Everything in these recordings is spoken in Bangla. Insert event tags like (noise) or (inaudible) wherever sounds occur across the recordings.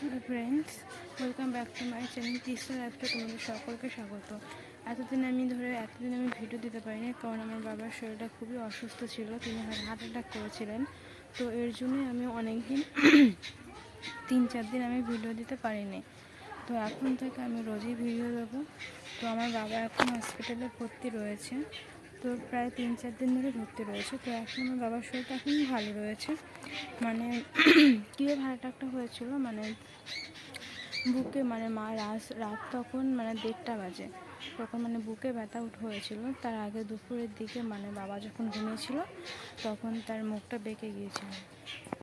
Hello friends welcome back to my channel Tista লাইফটা তোমাদের সকলকে স্বাগত। এতদিন আমি ধরে, এতদিন আমি ভিডিও দিতে পারিনি, কারণ আমার বাবার শরীরটা খুবই অসুস্থ ছিল, তিনি হার্ট অ্যাটাক করেছিলেন। তো এর জন্যই আমি অনেক দিন তিন চার দিন আমি ভিডিও দিতে পারিনি। তো এখন থেকে আমি রোজই ভিডিও দেবো। তো আমার বাবা এখন হসপিটালে ভর্তি রয়েছে। তো প্রায় তিন, চার দিন ধরে ভর্তি রয়েছে। তো এখন আমার বাবার শরীরটা এখন ভালো রয়েছে। মানে (clears throat) কীভাবে অ্যাটাকটা হয়েছিল মানে বুকে মানে মা রাত রাত তখন মানে দেড়টা বাজে। তখন মানে বুকে ব্যথা উঠ হয়েছিল। তার আগে দুপুরের দিকে মানে বাবা যখন ঘুমিয়েছিল, তখন তার মুখটা বেঁকে গিয়েছিল।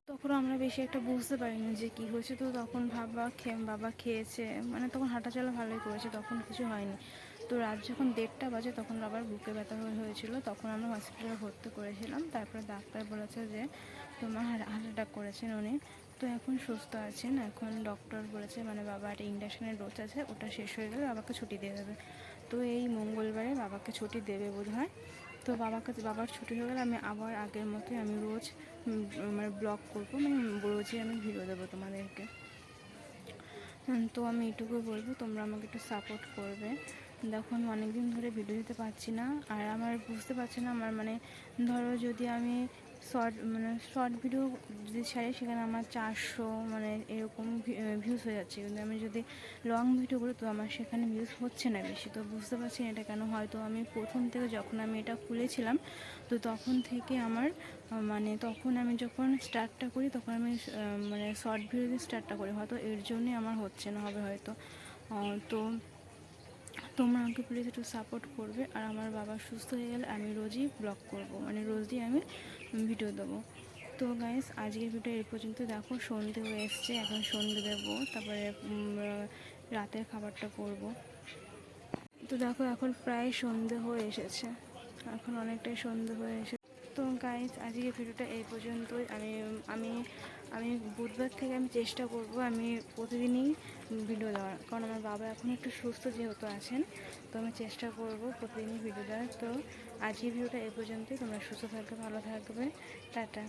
তখন আমরা বেশি একটা বুঝতে পারিনি যে কী হয়েছে। তো তখন ভাবা খেয়ে বাবা খেয়েছে মানে তখন হাঁটাচলা ভালোই করেছে, তখন কিছু হয়নি। তো রাত যখন দেড়টা বাজে তখন বাবার বুকে ব্যথা হয়ে হয়েছিল তখন আমরা হসপিটালে ভর্তি করেছিলাম। তারপরে ডাক্তার বলেছে যে তোমার হার্ট অ্যাটাক করেছেন উনি। তো এখন সুস্থ আছেন। এখন ডক্টর বলেছে মানে বাবার ইন্ডাকশনের ডোজ আছে ওটা শেষ হয়ে গেলে বাবাকে ছুটি দিয়ে দেবে। তো এই মঙ্গলবারে বাবাকে ছুটি দেবে বোধ হয় তো বাবাকে বাবার ছুটি হয়ে গেলে আমি আবার আগের মতোই আমি রোজ উম, মানে ব্লগ করব মানে রোজই আমি ভিডিও দেবো তোমাদেরকে। তো আমি এটুকু বলব, তোমরা আমাকে একটু সাপোর্ট করবে। দেখো, আমি অনেকদিন ধরে ভিডিও দিতে পারছি না, আর আমার বুঝতে পারছি না, আমার মানে ধরো যদি আমি শর্ট মানে শর্ট ভিডিও যদি ছাড়ে, সেখানে আমার চারশো মানে এরকম ভিউজ হয়ে যাচ্ছে। কিন্তু আমি যদি লং ভিডিও করি তো আমার সেখানে ভিউজ হচ্ছে না বেশি। তো বুঝতে পারছি এটা কেন হয়তো আমি প্রথম থেকে যখন আমি এটা খুলেছিলাম, তো তখন থেকে আমার মানে তখন আমি যখন স্টার্টটা করি, তখন আমি মানে শর্ট ভিডিও দিয়ে স্টার্টটা করি। হয়তো এর জন্যই আমার হচ্ছে না হবে হয়তো। তো তোমরা আমাকে প্লিজ একটু সাপোর্ট করবে আর আমার বাবা সুস্থ হয়ে গেলে আমি রোজই ব্লগ করব। মানে রোজই আমি ভিডিও দেবো। তো গাইস আজকের ভিডিও এর পর্যন্ত দেখো, সন্ধে হয়ে এসছে, এখন সন্ধে দেবো, তারপরে রাতের খাবারটা করব। তো দেখো, এখন প্রায় সন্ধে হয়ে এসেছে। এখন অনেকটাই সন্ধে হয়ে এসেছে। তো গাইজ আজকে ভিডিওটা এই পর্যন্তই। আমি আমি আমি বুধবার থেকে আমি চেষ্টা করব আমি প্রতিদিনই ভিডিও দেওয়ার। কারণ আমার বাবা এখন একটু সুস্থ যেহেতু আছেন, তো আমি চেষ্টা করব প্রতিদিনই ভিডিও দেওয়ার। তো আজকে ভিডিওটা এই পর্যন্তই। তোমরা সুস্থ থাকবে, ভালো থাকবে। টাটা।